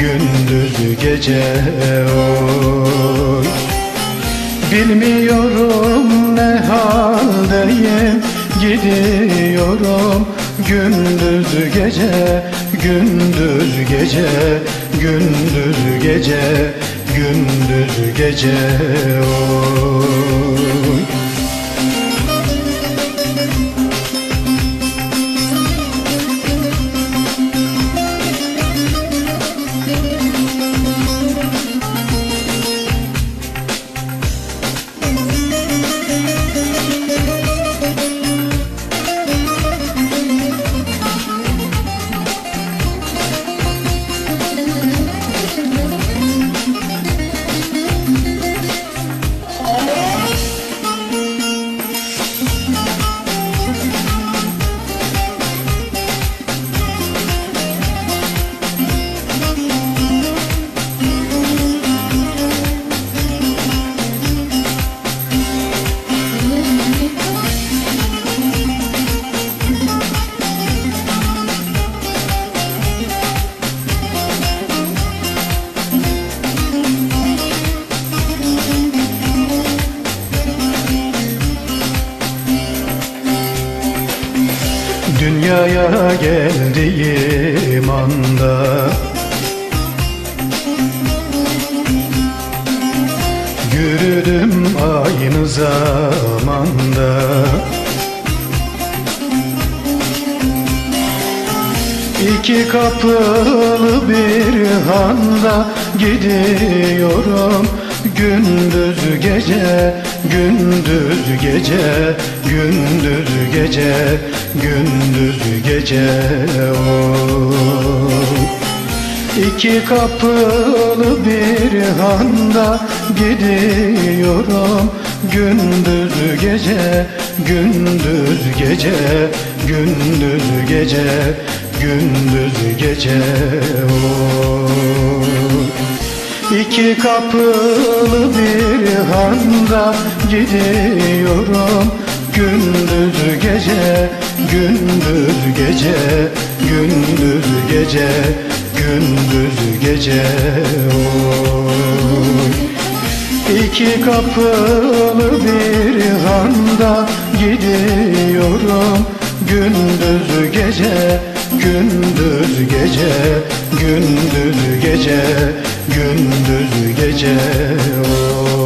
Gündüz gece oy. Bilmiyorum ne haldeyim Gidiyorum gündüz gece Gündüz gece Gündüz gece Gündüz gece oy Dünyaya geldiğim anda. Yürüdüm aynı zamanda. İki kapılı bir handa gidiyorum. Gündüz gece, gündüz gece, gündüz gece, gündüz gece oy. İki kapılı bir handa gidiyorum Gündüz gece, gündüz gece, gündüz gece, gündüz gece oy. İki kapılı bir handa gidiyorum. Gündüz gece, gündüz gece, gündüz gece, gündüz gece. Oy. İki kapılı bir handa gidiyorum. Gündüz gece, gündüz gece, gündüz gece, gündüz gece oy.